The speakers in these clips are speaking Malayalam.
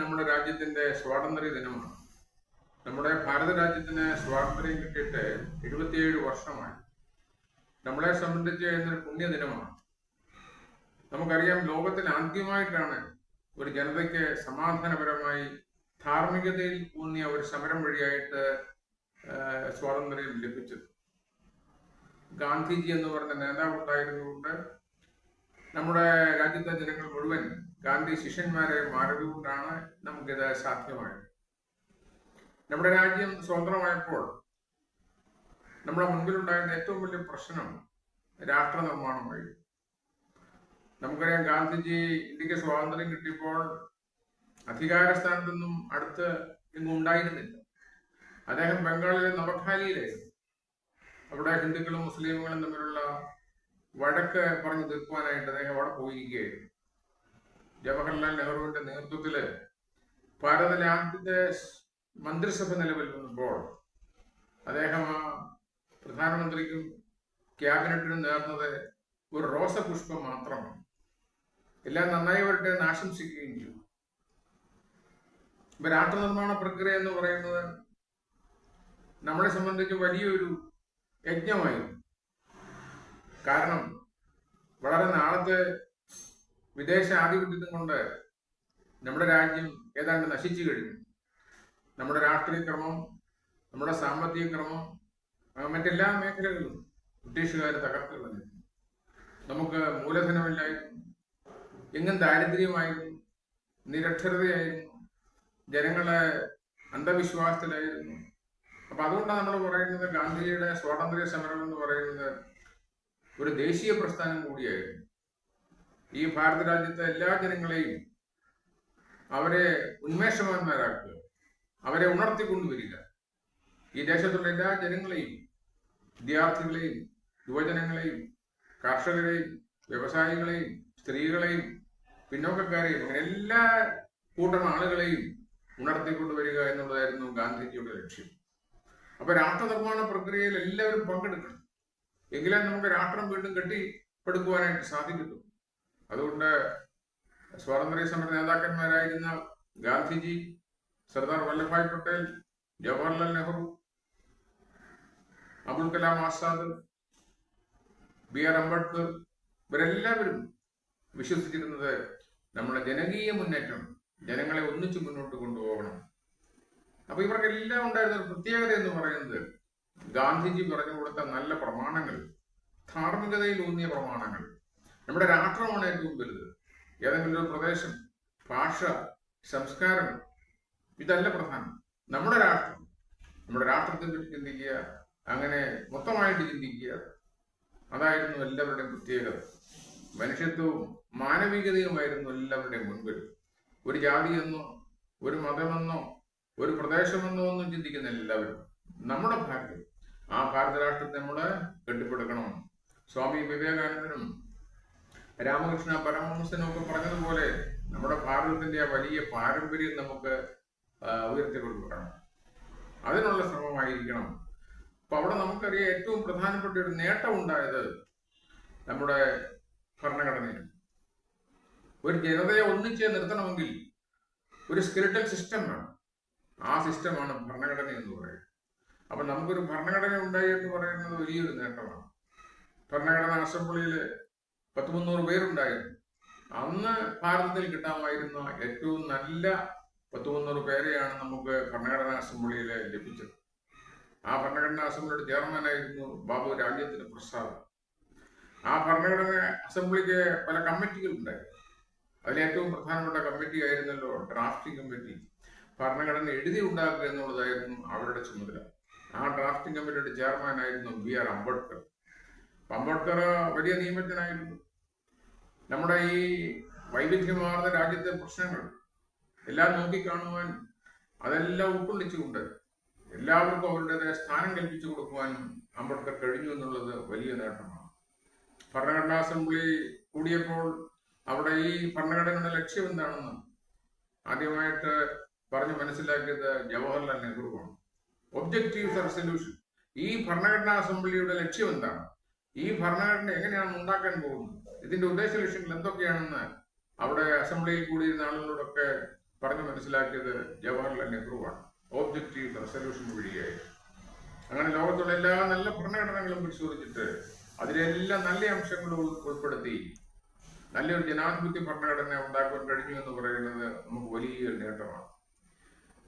നമ്മുടെ രാജ്യത്തിന്റെ സ്വാതന്ത്ര്യ ദിനമാണ്. നമ്മുടെ ഭാരത രാജ്യത്തിന് സ്വാതന്ത്ര്യം കിട്ടിയിട്ട് എഴുപത്തിയേഴ് വർഷമായി നമ്മളെ സംബന്ധിച്ച് ഇന്നൊരു പുണ്യദിനമാണ് നമുക്കറിയാം ലോകത്തിൽ ആദ്യമായിട്ടാണ് ഒരു ജനതയ്ക്ക് സമാധാനപരമായി ധാർമ്മികതയിൽ ഊന്നിയ ഒരു സമരം വഴിയായിട്ട് സ്വാതന്ത്ര്യം ലഭിച്ചത്. ഗാന്ധിജി എന്ന് പറഞ്ഞ നേതാവ് ഉണ്ടായിരുന്നുകൊണ്ട് നമ്മുടെ രാജ്യത്തെ ജനങ്ങൾ മുഴുവൻ ഗാന്ധി ശിഷ്യന്മാരെ മാറിയതുകൊണ്ടാണ് നമുക്കിത് സാധ്യമായത്. നമ്മുടെ രാജ്യം സ്വതന്ത്രമായപ്പോൾ നമ്മുടെ മുൻപിലുണ്ടായിരുന്ന ഏറ്റവും വലിയ പ്രശ്നം രാഷ്ട്ര നിർമ്മാണമായിരുന്നു നമുക്കറിയാം ഗാന്ധിജി ഇന്ത്യയ്ക്ക് സ്വാതന്ത്ര്യം കിട്ടിയപ്പോൾ അധികാര സ്ഥാനത്തൊന്നും അടുത്ത് എങ്ങും ഉണ്ടായിരുന്നില്ല. അദ്ദേഹം ബംഗാളിലെ നവഖാലിയിലായിരുന്നു അവിടെ ഹിന്ദുക്കളും മുസ്ലിമുകളും തമ്മിലുള്ള വഴക്ക് പറഞ്ഞു തീർക്കുവാനായിട്ട് അദ്ദേഹം അവിടെ പോയിരിക്കുകയായിരുന്നു. ജവഹർലാൽ നെഹ്റുവിന്റെ നേതൃത്വത്തിൽ ഭാരതത്തിലെ ആദ്യത്തെ മന്ത്രിസഭ നിലവിൽ വന്നപ്പോൾ അദ്ദേഹം പ്രധാനമന്ത്രിക്കും ക്യാബിനറ്റിനും നേർന്നത് ഒരു റോസപുഷ്പം മാത്രമാണ് എല്ലാം നന്നായി വരട്ടെ എന്ന് ആശംസിക്കുകയും ചെയ്തു. ഇപ്പൊ രാഷ്ട്രനിർമ്മാണ പ്രക്രിയ എന്ന് പറയുന്നത് നമ്മളെ സംബന്ധിച്ച് വലിയൊരു യജ്ഞമായിരുന്നു. കാരണം വളരെ നാളത്തെ വിദേശ ആധിപത്യത്വം കൊണ്ട് നമ്മുടെ രാജ്യം ഏതാണ്ട് നശിച്ചു കഴിഞ്ഞു. നമ്മുടെ രാഷ്ട്രീയ ക്രമം നമ്മുടെ സാമ്പത്തിക ക്രമം മറ്റെല്ലാ മേഖലകളിലും ബ്രിട്ടീഷുകാർ തകർത്ത് കളഞ്ഞു. നമുക്ക് മൂലധനമില്ലായിരുന്നു എങ്ങും ദാരിദ്ര്യമായിരുന്നു നിരക്ഷരതയായിരുന്നു ജനങ്ങളെ അന്ധവിശ്വാസത്തിലായിരുന്നു. അപ്പൊ അതുകൊണ്ടാണ് നമ്മൾ പറയുന്നത് ഗാന്ധിജിയുടെ സ്വാതന്ത്ര്യ സമരം എന്ന് പറയുന്നത് ഒരു ദേശീയ പ്രസ്ഥാനം കൂടിയായിരുന്നു. ഈ ഭാരത രാജ്യത്തെ എല്ലാ ജനങ്ങളെയും അവരെ ഉന്മേഷവാന്മാരാക്കുക അവരെ ഉണർത്തിക്കൊണ്ടുവരിക. ഈ ദേശത്തുള്ള എല്ലാ ജനങ്ങളെയും വിദ്യാർത്ഥികളെയും യുവജനങ്ങളെയും കർഷകരെയും വ്യവസായികളെയും സ്ത്രീകളെയും പിന്നോക്കക്കാരെയും അങ്ങനെ എല്ലാ കൂട്ടം ആളുകളെയും ഉണർത്തിക്കൊണ്ടുവരിക എന്നുള്ളതായിരുന്നു ഗാന്ധിജിയുടെ ലക്ഷ്യം. അപ്പൊ രാഷ്ട്ര നിർമ്മാണ പ്രക്രിയയിൽ എല്ലാവരും പങ്കെടുക്കണം. എങ്കിലേ നമുക്ക് രാഷ്ട്രം വീണ്ടും കെട്ടിപ്പടുക്കുവാനായിട്ട് സാധിക്കത്തുള്ളൂ. അതുകൊണ്ട് സ്വാതന്ത്ര്യ സമര നേതാക്കന്മാരായിരുന്ന ഗാന്ധിജി സർദാർ വല്ലഭായ് പട്ടേൽ ജവഹർലാൽ നെഹ്റു അബുൽ കലാം ആസാദ് ബി ആർ അംബേദ്കർ ഇവരെല്ലാവരും വിശ്വസിച്ചിരുന്നത് നമ്മുടെ ജനകീയ മുന്നേറ്റം ജനങ്ങളെ ഒന്നിച്ചു മുന്നോട്ട് കൊണ്ടുപോകണം. അപ്പൊ ഇവർക്കെല്ലാം ഉണ്ടായിരുന്ന ഒരു പ്രത്യേകത എന്ന് പറയുന്നത് ഗാന്ധിജി പറഞ്ഞു കൊടുത്ത നല്ല പ്രമാണങ്ങൾ ധാർമ്മികതയിൽ ഊന്നിയ പ്രമാണങ്ങൾ. നമ്മുടെ രാഷ്ട്രമാണ് ഏറ്റവും വലുത്. ഏതെങ്കിലും ഒരു പ്രദേശം ഭാഷ സംസ്കാരം ഇതല്ല പ്രധാനം. നമ്മുടെ രാഷ്ട്രം നമ്മുടെ രാഷ്ട്രത്തെ പറ്റി ചിന്തിക്കുക അങ്ങനെ മൊത്തമായിട്ട് ചിന്തിക്കുക അതായിരുന്നു എല്ലാവരുടെയും പ്രത്യേകത. മനുഷ്യത്വവും മാനവികതയുമായിരുന്നു എല്ലാവരുടെയും മുൻപിൽ. ഒരു ജാതിയെന്നോ ഒരു മതമെന്നോ ഒരു പ്രദേശമെന്നോ ഒന്നും ചിന്തിക്കുന്ന എല്ലാവരും നമ്മുടെ ഭാരതം ആ ഭാരത രാഷ്ട്രത്തെ നമ്മൾ കെട്ടിപ്പടുക്കണം. സ്വാമി വിവേകാനന്ദനും രാമകൃഷ്ണ പരമഹംസനും ഒക്കെ പറഞ്ഞതുപോലെ നമ്മുടെ ഭാരതത്തിന്റെ ആ വലിയ പാരമ്പര്യം നമുക്ക് ഉയർത്തി ഉയർത്തിക്കൊണ്ടുവരണം അതിനുള്ള ശ്രമമായിരിക്കണം. അപ്പൊ അവിടെ നമുക്കറിയാം ഏറ്റവും പ്രധാനപ്പെട്ട ഒരു നേട്ടം ഉണ്ടായത് നമ്മുടെ ഭരണഘടനയിൽ ഒരു ജനതയെ ഒന്നിച്ച് നിർത്തണമെങ്കിൽ ഒരു സ്പിരിറ്റൽ സിസ്റ്റം വേണം. ആ സിസ്റ്റമാണ് ഭരണഘടന എന്ന് പറയുന്നത്. അപ്പൊ നമുക്കൊരു ഭരണഘടന ഉണ്ടായി എന്ന് പറയുന്നത് വലിയൊരു നേട്ടമാണ്. ഭരണഘടനാ അസംബ്ലിയിൽ പത്ത് മുന്നൂറ് പേരുണ്ടായിരുന്നു. അന്ന് ഭാരതത്തിൽ കിട്ടാമായിരുന്ന ഏറ്റവും നല്ല പത്ത് മുന്നൂറ് പേരെയാണ് നമുക്ക് ഭരണഘടനാ അസംബ്ലിയിൽ ലഭിച്ചത്. ആ ഭരണഘടനാ അസംബ്ലിയുടെ ചെയർമാനായിരുന്നു ബാബു രാജ്യത്തിന് പ്രസാദ്. ആ ഭരണഘടന അസംബ്ലിക്ക് പല കമ്മിറ്റികളുണ്ടായിരുന്നു അതിലേറ്റവും പ്രധാനപ്പെട്ട കമ്മിറ്റി ആയിരുന്നല്ലോ ഡ്രാഫ്റ്റിംഗ് കമ്മിറ്റി. ഭരണഘടന എഴുതി ഉണ്ടാക്കുക എന്നുള്ളതായിരുന്നു അവരുടെ ചുമതല. ആ ഡ്രാഫ്റ്റിംഗ് കമ്മിറ്റിയുടെ ചെയർമാൻ ആയിരുന്നു ബി ആർ അംബേദ്കർ. അംബേദ്കർ വലിയ നിയമജ്ഞനായിരുന്നു. നമ്മുടെ ഈ വൈവിധ്യമാർന്ന രാജ്യത്തെ പ്രശ്നങ്ങൾ എല്ലാം നോക്കിക്കാണുവാൻ അതെല്ലാം ഉൾക്കൊള്ളിച്ചുകൊണ്ട് എല്ലാവർക്കും അവരുടേതായ സ്ഥാനം കൽപ്പിച്ചു കൊടുക്കുവാനും അംബേദ്കർ കഴിഞ്ഞു എന്നുള്ളത് വലിയ നേട്ടമാണ്. ഭരണഘടനാ അസംബ്ലി കൂടിയപ്പോൾ അവിടെ ഈ ഭരണഘടനയുടെ ലക്ഷ്യം എന്താണെന്ന് ആദ്യമായിട്ട് പറഞ്ഞു മനസ്സിലാക്കിയത് ജവഹർലാൽ നെഹ്റുവാണ്. ഒബ്ജക്റ്റീവ്സ് ആർ ഈ ഭരണഘടനാ അസംബ്ലിയുടെ ലക്ഷ്യം എന്താണ്? ഈ ഭരണഘടന എങ്ങനെയാണ് ഉണ്ടാക്കാൻ പോകുന്നത്? ഇതിന്റെ ഉദ്ദേശ ലക്ഷ്യങ്ങൾ എന്തൊക്കെയാണെന്ന് അവിടെ അസംബ്ലിയിൽ കൂടിയിരുന്ന ആളുകളോടൊക്കെ പറഞ്ഞു മനസ്സിലാക്കിയത് ജവഹർലാൽ നെഹ്റുവാണ് ഓബ്ജക്റ്റീവ് റെസൊല്യൂഷൻ വഴിയായി അങ്ങനെ ലോകത്തുള്ള എല്ലാ നല്ല ഭരണഘടനകളും പരിശോധിച്ചിട്ട് അതിലെല്ലാം നല്ല അംശങ്ങളും ഉൾപ്പെടുത്തി നല്ലൊരു ജനാധിപത്യ ഭരണഘടന ഉണ്ടാക്കാൻ കഴിഞ്ഞു എന്ന് പറയുന്നത് നമുക്ക് വലിയൊരു നേട്ടമാണ്.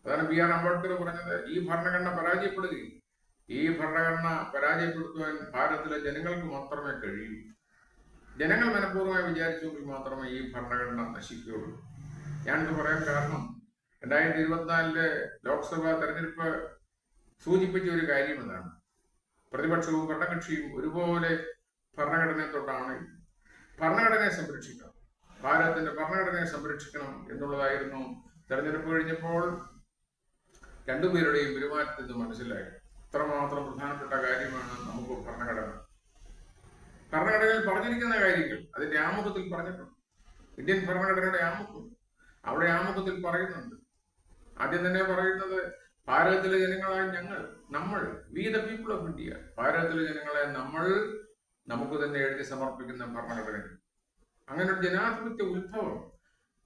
അതാണ് ബി ആർ അംബേദ്കർ പറഞ്ഞത് ഈ ഭരണഘടന പരാജയപ്പെടുകയും ഈ ഭരണഘടന പരാജയപ്പെടുത്തുവാൻ ഭാരതത്തിലെ ജനങ്ങൾക്ക് മാത്രമേ കഴിയൂ. ജനങ്ങൾ മനഃപൂർവമായി വിചാരിച്ചെങ്കിൽ മാത്രമേ ഈ ഭരണഘടന നശിക്കുകയുള്ളൂ. ഞാനിത് പറയാൻ കാരണം രണ്ടായിരത്തി ഇരുപത്തിനാലിലെ ലോക്സഭാ തെരഞ്ഞെടുപ്പ് സൂചിപ്പിച്ച ഒരു കാര്യം എന്നാണ് പ്രതിപക്ഷവും ഭരണകക്ഷിയും ഒരുപോലെ ഭരണഘടനയെ തൊട്ടാണ് ഭരണഘടനയെ സംരക്ഷിക്കണം. ഭാരതത്തിന്റെ ഭരണഘടനയെ സംരക്ഷിക്കണം എന്നുള്ളതായിരുന്നു തെരഞ്ഞെടുപ്പ് കഴിഞ്ഞപ്പോൾ രണ്ടുപേരുടെയും പെരുമാറ്റത്തിൽ മനസ്സിലായി. ഇത്രമാത്രം പ്രധാനപ്പെട്ട കാര്യമാണ് നമുക്ക് ഭരണഘടന. ഭരണഘടനയിൽ പറഞ്ഞിരിക്കുന്ന കാര്യങ്ങൾ അതിന്റെ ആമുഖത്തിൽ പറഞ്ഞിട്ടുണ്ട്. ഇന്ത്യൻ ഭരണഘടനയുടെ ആമുഖം അവിടെ ആമുഖത്തിൽ പറയുന്നുണ്ട്. ആദ്യം തന്നെ പറയുന്നത് ഭാരതത്തിലെ ജനങ്ങളായ ഞങ്ങൾ നമ്മൾ we the people of India ഭാരതത്തിലെ ജനങ്ങളെ നമ്മൾ നമുക്ക് തന്നെ എഴുതി സമർപ്പിക്കുന്ന ഭരണഘടന അങ്ങനെ ഒരു ജനാധിപത്യ ഉത്ഭവം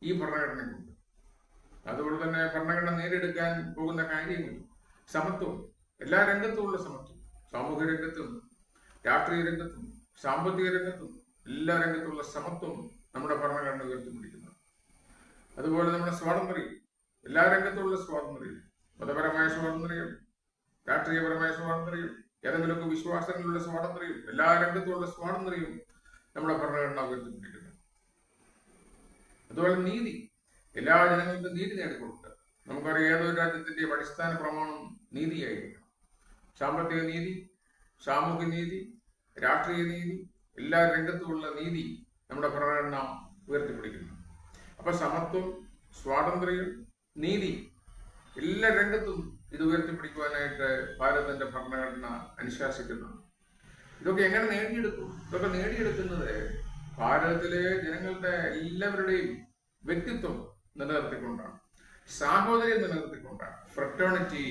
ഈ ഭരണഘടനയ്ക്കുണ്ട്. അതുകൊണ്ട് തന്നെ ഭരണഘടന നേടിയെടുക്കാൻ പോകുന്ന കാര്യങ്ങൾ സമത്വം എല്ലാ രംഗത്തുമുള്ള സമത്വം സാമൂഹ്യ രംഗത്തും രാഷ്ട്രീയ രംഗത്തും സാമ്പത്തിക രംഗത്തും എല്ലാ രംഗത്തുമുള്ള സമത്വം നമ്മുടെ ഭരണഘടന ഉയർത്തിപ്പിടിക്കുന്നു അതുപോലെ നമ്മുടെ സ്വാതന്ത്ര്യം എല്ലാ രംഗത്തുമുള്ള സ്വാതന്ത്ര്യം മതപരമായ സ്വാതന്ത്ര്യം രാഷ്ട്രീയപരമായ സ്വാതന്ത്ര്യം ഏതെങ്കിലുമൊക്കെ വിശ്വാസങ്ങളിലുള്ള സ്വാതന്ത്ര്യം എല്ലാ രംഗത്തുമുള്ള സ്വാതന്ത്ര്യവും നമ്മുടെ ഭരണഘടന ഉയർത്തിപ്പിടിക്കുന്നു. അതുപോലെ നീതി എല്ലാ ജനങ്ങൾക്കും നീതി നേടിക്കൊടുക്കുക. നമുക്കറിയാം ഏതൊരു രാജ്യത്തിന്റെയും അടിസ്ഥാന പ്രമാണം നീതിയായിരിക്കണം. സാമ്പത്തിക നീതി സാമൂഹ്യ നീതി രാഷ്ട്രീയ നീതി എല്ലാ രംഗത്തുമുള്ള നീതി നമ്മുടെ ഭരണഘടന ഉയർത്തിപ്പിടിക്കുന്നു. അപ്പൊ സമത്വം സ്വാതന്ത്ര്യം നീതി എല്ലാ രംഗത്തും ഇത് ഉയർത്തിപ്പിടിക്കുവാനായിട്ട് ഭാരതത്തിന്റെ ഭരണഘടന അനുശാസിക്കുന്നു. ഇതൊക്കെ എങ്ങനെ നേടിയെടുക്കും? ഇതൊക്കെ നേടിയെടുക്കുന്നത് ഭാരതത്തിലെ ജനങ്ങളുടെ എല്ലാവരുടെയും വ്യക്തിത്വം നിലനിർത്തിക്കൊണ്ടാണ്. സാഹോദര്യം നിലനിർത്തിക്കൊണ്ടാണ്. ഫ്രട്ടേണിറ്റി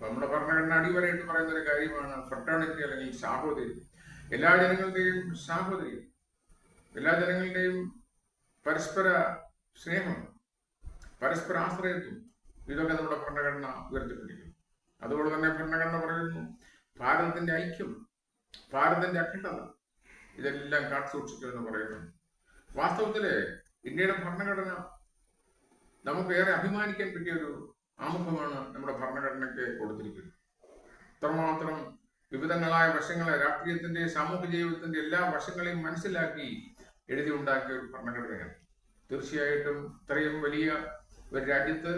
നമ്മുടെ ഭരണഘടന അടിവരയിട്ട് പറയുന്ന ഒരു കാര്യമാണ് ഫ്രട്ടേണിറ്റി അല്ലെങ്കിൽ സാഹോദര്യം. എല്ലാ ജനങ്ങളുടെയും സാഹോദര്യം എല്ലാ ജനങ്ങളുടെയും പരസ്പര സ്നേഹം പരസ്പര ആശ്രയത്വം ഇതൊക്കെ നമ്മുടെ ഭരണഘടന ഉയർത്തിപ്പിടിക്കും അതുപോലെ തന്നെ ഭരണഘടന പറയുന്നു ഭാരതത്തിന്റെ ഐക്യം ഭാരതത്തിന്റെ അഖണ്ഡത ഇതെല്ലാം കാത്തുസൂക്ഷിക്കുമെന്ന് പറയുന്നു. വാസ്തവത്തിൽ ഇന്ത്യയുടെ ഭരണഘടന നമുക്ക് ഏറെ അഭിമാനിക്കാൻ പറ്റിയ ഒരു ആമുഖമാണ് നമ്മുടെ ഭരണഘടനയ്ക്ക് കൊടുത്തിരിക്കുന്നത്. ഇത്രമാത്രം വിവിധങ്ങളായ വശങ്ങളെ രാഷ്ട്രീയത്തിന്റെ സാമൂഹ്യ ജീവിതത്തിന്റെ എല്ലാ വശങ്ങളെയും മനസ്സിലാക്കി എഴുതി ഉണ്ടാക്കിയ ഒരു ഭരണഘടനയാണ്. തീർച്ചയായിട്ടും ഇത്രയും വലിയ ഒരു രാജ്യത്ത്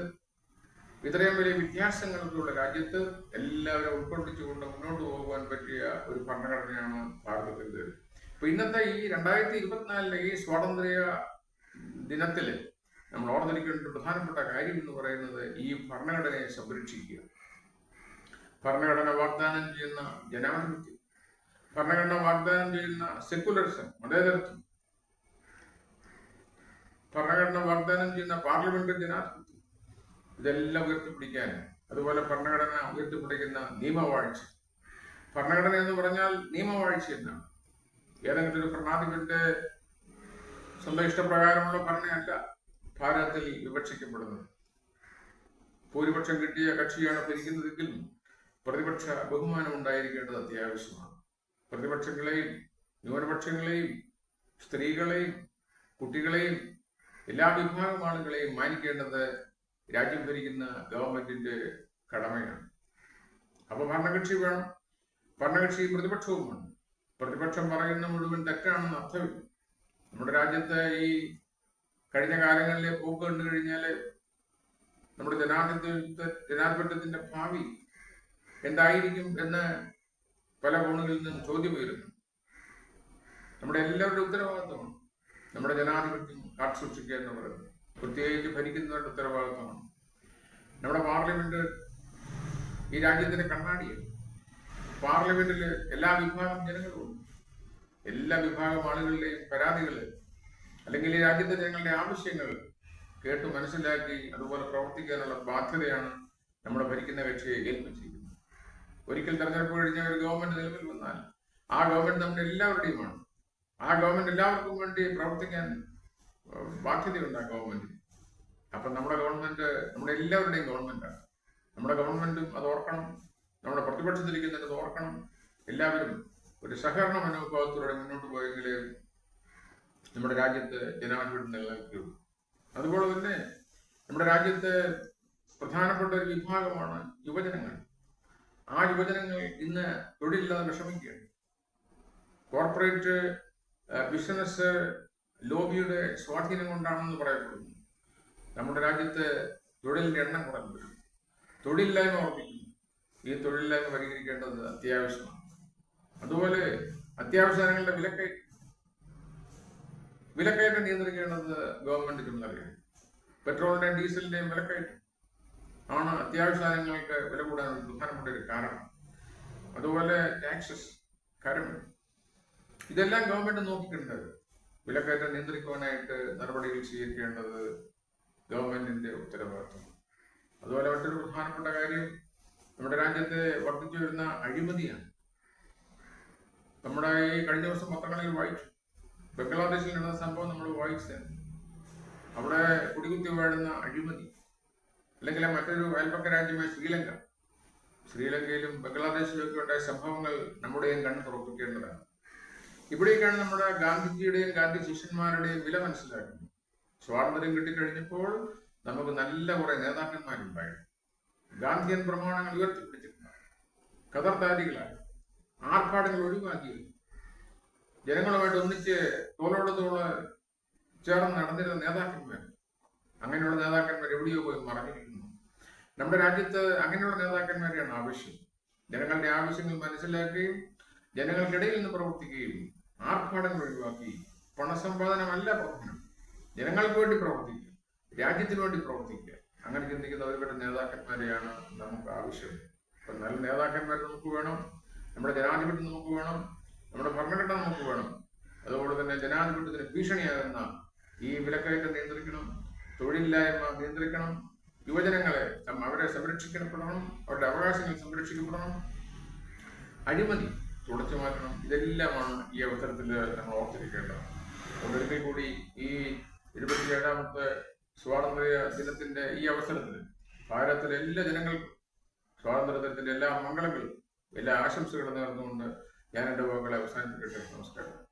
ഇത്രയും വലിയ വ്യത്യാസങ്ങളൊക്കെയുള്ള രാജ്യത്ത് എല്ലാവരും ഉൾക്കൊള്ളിച്ചുകൊണ്ട് മുന്നോട്ട് പോകുവാൻ പറ്റിയ ഒരു ഭരണഘടനയാണ് ഭാരതത്തിന്റെ ഇപ്പൊ ഇന്നത്തെ ഈ രണ്ടായിരത്തി ഇരുപത്തിനാലിലെ ഈ സ്വാതന്ത്ര്യ ദിനത്തിൽ നമ്മൾ ഓർമ്മിക്കേണ്ട ഒരു പ്രധാനപ്പെട്ട കാര്യം എന്ന് പറയുന്നത് ഈ ഭരണഘടനയെ സംരക്ഷിക്കുക. ഭരണഘടന വാഗ്ദാനം ചെയ്യുന്ന ജനാധിപത്യം ഭരണഘടന വാഗ്ദാനം ചെയ്യുന്ന സെക്കുലറിസം മതേതരത്വം ഭരണഘടന വാഗ്ദാനം ചെയ്യുന്ന പാർലമെന്ററി ജനാധിപത്യം ഇതെല്ലാം ഉയർത്തിപ്പിടിക്കാൻ അതുപോലെ ഭരണഘടന ഉയർത്തിപ്പിടിക്കുന്ന നിയമവാഴ്ച. ഭരണഘടന എന്ന് പറഞ്ഞാൽ നിയമവാഴ്ച എന്നാണ്. ഏതെങ്കിലും ഒരു ഭരണാധിപന്റെ സ്വന്തം ഇഷ്ടപ്രകാരമുള്ള ഭരണമല്ല ഭാരതത്തിൽ വിവക്ഷിക്കപ്പെടുന്നത്. ഭൂരിപക്ഷം കിട്ടിയ കക്ഷിയാണ് ഭരിക്കുന്നതെങ്കിൽ പ്രതിപക്ഷ ബഹുമാനം ഉണ്ടായിരിക്കേണ്ടത് അത്യാവശ്യമാണ്. പ്രതിപക്ഷങ്ങളെയും ന്യൂനപക്ഷങ്ങളെയും സ്ത്രീകളെയും കുട്ടികളെയും എല്ലാ വിഭാഗം ആളുകളെയും മാനിക്കേണ്ടത് രാജ്യം ഭരിക്കുന്ന ഗവൺമെന്റിന്റെ കടമയാണ്. അപ്പൊ ഭരണകക്ഷി വേണം. ഭരണകക്ഷി പ്രതിപക്ഷവും വേണം പ്രതിപക്ഷം പറയുന്ന മുഴുവൻ തെറ്റാണെന്ന് അർത്ഥമില്ല. നമ്മുടെ രാജ്യത്തെ ഈ കഴിഞ്ഞ കാലങ്ങളിലെ പോക്ക് കണ്ടു കഴിഞ്ഞാൽ നമ്മുടെ ജനാധിപത്യ ജനാധിപത്യത്തിന്റെ ഭാവി എന്തായിരിക്കും എന്ന് പല കോണുകളിൽ നിന്നും ചോദ്യം ഉയരുന്നു നമ്മുടെ എല്ലാവരുടെ ഉത്തരവാദിത്വമാണ് നമ്മുടെ ജനാധിപത്യം കാത്തുസൂക്ഷിക്കുക എന്ന് പറയുന്നത്. പ്രത്യേകിച്ച് ഭരിക്കുന്നവരുടെ ഉത്തരവാദിത്വമാണ്. നമ്മുടെ പാർലമെന്റ് ഈ രാജ്യത്തിന്റെ കണ്ണാടിയാണ്. പാർലമെന്റിൽ എല്ലാ വിഭാഗം ജനങ്ങളും എല്ലാ വിഭാഗം ആളുകളുടെയും പരാതികൾ അല്ലെങ്കിൽ ഈ രാജ്യത്തെ ജനങ്ങളുടെ ആവശ്യങ്ങൾ കേട്ട് മനസ്സിലാക്കി അതുപോലെ പ്രവർത്തിക്കാനുള്ള ബാധ്യതയാണ് നമ്മുടെ ഭരിക്കുന്ന കക്ഷിയെ ഏൽപ്പിച്ചിരിക്കുന്നത്. ഒരിക്കൽ തെരഞ്ഞെടുപ്പ് കഴിഞ്ഞ ഒരു ഗവൺമെന്റ് നിലവിൽ വന്നാൽ ആ ഗവൺമെന്റ് നമ്മുടെ എല്ലാവരുടെയുമാണ്. ആ ഗവൺമെന്റ് എല്ലാവർക്കും വേണ്ടി പ്രവർത്തിക്കാൻ ബാധ്യതയുണ്ട് ആ ഗവൺമെന്റിന് അപ്പം നമ്മുടെ ഗവൺമെന്റ് നമ്മുടെ എല്ലാവരുടെയും ഗവൺമെന്റാണ് നമ്മുടെ ഗവൺമെന്റും അത് ഓർക്കണം. നമ്മുടെ പ്രതിപക്ഷത്തിരിക്കുന്നത് ഓർക്കണം. എല്ലാവരും ഒരു സഹകരണ മനോഭാവത്തിലൂടെ മുന്നോട്ട് പോയെങ്കിൽ നമ്മുടെ രാജ്യത്ത് ജനാധിപത്യം നിലനിൽക്കുകയുള്ളൂ അതുപോലെ തന്നെ നമ്മുടെ രാജ്യത്തെ പ്രധാനപ്പെട്ട ഒരു വിഭാഗമാണ് യുവജനങ്ങൾ. ആ യുവജനങ്ങൾ ഇന്ന് തൊഴിലില്ലാതെ വിഷമിക്കുകയാണ്. കോർപ്പറേറ്റ് ബിസിനസ് ലോബിയുടെ സ്വാധീനം കൊണ്ടാണെന്ന് പറയപ്പെടുന്നു. നമ്മുടെ രാജ്യത്ത് തൊഴിലിന്റെ എണ്ണം കുറഞ്ഞു തൊഴിലില്ലായ്മ വർദ്ധിക്കുന്നു ഈ തൊഴിലില്ലായ്മ പരിഹരിക്കേണ്ടത് അത്യാവശ്യമാണ്. അതുപോലെ അത്യാവശ്യങ്ങളുടെ വിലക്കയറ്റം വിലക്കയറ്റം നിയന്ത്രിക്കേണ്ടത് ഗവൺമെന്റ് ചുമതലയാണ് പെട്രോളിന്റെയും ഡീസലിന്റെയും വിലക്കയറ്റം ആണ് അത്യാവശ്യ സാധനങ്ങൾക്ക് വില കൂടാൻ പ്രധാനപ്പെട്ട ഒരു കാരണം. അതുപോലെ ടാക്സസ് കരം. ഇതെല്ലാം ഗവൺമെന്റ് നോക്കിയിട്ടുണ്ട് വിലക്കയറ്റം നിയന്ത്രിക്കുവാനായിട്ട് നടപടികൾ സ്വീകരിക്കേണ്ടത് ഗവൺമെന്റിന്റെ ഉത്തരവാദിത്വം അതുപോലെ മറ്റൊരു പ്രധാനപ്പെട്ട കാര്യം നമ്മുടെ രാജ്യത്തെ വർദ്ധിച്ചു വരുന്ന അഴിമതിയാണ്. നമ്മുടെ ഈ കഴിഞ്ഞ ദിവസം പത്രങ്ങളിൽ വായിച്ചു. ബംഗ്ലാദേശിൽ നടന്ന സംഭവം നമ്മൾ വായിച്ചത് അവിടെ കുടികുത്തി വാഴുന്ന അഴിമതി അല്ലെങ്കിൽ മറ്റൊരു അയൽപ്പക്ക രാജ്യമായ ശ്രീലങ്ക. ശ്രീലങ്കയിലും ബംഗ്ലാദേശിലും ഒക്കെ ഉണ്ടായ സംഭവങ്ങൾ നമ്മുടെയും കണ്ണ് തുറപ്പിക്കേണ്ടതാണ്. ഇവിടേക്കാണ് നമ്മുടെ ഗാന്ധിജിയുടെയും ഗാന്ധി ശിഷ്യന്മാരുടെയും വില മനസ്സിലാക്കുന്നത്. സ്വാതന്ത്ര്യം കിട്ടിക്കഴിഞ്ഞപ്പോൾ നമുക്ക് നല്ല കുറെ നേതാക്കന്മാരുണ്ടായിരുന്നു. ഗാന്ധിയൻ പ്രമാണങ്ങൾ ഉയർത്തിപ്പിടിച്ചിട്ടുണ്ട്. കതർദാരികളായി ആർഭാടങ്ങൾ ഒഴിവാക്കി ജനങ്ങളുമായിട്ട് ഒന്നിച്ച് തോളോട് തോൾ ചേർന്ന് നടന്നിരുന്ന നേതാക്കന്മാർ അങ്ങനെയുള്ള നേതാക്കന്മാർ എവിടെയോ പോയി മറഞ്ഞിരിക്കുന്നു. നമ്മുടെ രാജ്യത്ത് അങ്ങനെയുള്ള നേതാക്കന്മാരെയാണ് ആവശ്യം. ജനങ്ങളുടെ ആവശ്യങ്ങൾ മനസ്സിലാക്കുകയും ജനങ്ങൾക്കിടയിൽ നിന്ന് പ്രവർത്തിക്കുകയും ആർഭാടങ്ങൾ ഒഴിവാക്കി പണസമ്പാദനമല്ല പ്രവർത്തനം ജനങ്ങൾക്ക് വേണ്ടി പ്രവർത്തിക്കുക രാജ്യത്തിന് വേണ്ടി പ്രവർത്തിക്കുക. അങ്ങനെ ചിന്തിക്കുന്ന ഒരുപാട് നേതാക്കന്മാരെയാണ് നമുക്ക് ആവശ്യം. അപ്പൊ നല്ല നേതാക്കന്മാർ നമുക്ക് വേണം നമ്മുടെ ജനാധിപത്യം നമുക്ക് വേണം നമ്മുടെ ഭരണഘടന നമുക്ക് വേണം. അതുപോലെ തന്നെ ജനാധിപത്യത്തിന് ഭീഷണിയാകുന്ന ഈ വിലക്കയറ്റം നിയന്ത്രിക്കണം തൊഴിലില്ലായ്മ നിയന്ത്രിക്കണം യുവജനങ്ങളെ അവരെ സംരക്ഷിക്കപ്പെടണം അവരുടെ അവകാശങ്ങൾ സംരക്ഷിക്കപ്പെടണം. അഴിമതി തുടച്ചു മാറ്റണം. ഇതെല്ലാമാണ് ഈ അവസരത്തിൽ നമ്മൾ ഓർത്തിരിക്കേണ്ടത്. ഒരിക്കൽ കൂടി ഈ ഇരുപത്തിയേഴാമത്തെ സ്വാതന്ത്ര്യ ദിനത്തിന്റെ ഈ അവസരത്തിൽ ഭാരതത്തിലെ എല്ലാ ജനങ്ങൾക്കും സ്വാതന്ത്ര്യ ദിനത്തിന്റെ എല്ലാ മംഗളങ്ങളും എല്ലാ ആശംസകളും നേർന്നുകൊണ്ട് ഞാൻ എന്റെ വാക്കുകളെ അവസാനിപ്പിക്കട്ടെ. നമസ്കാരം.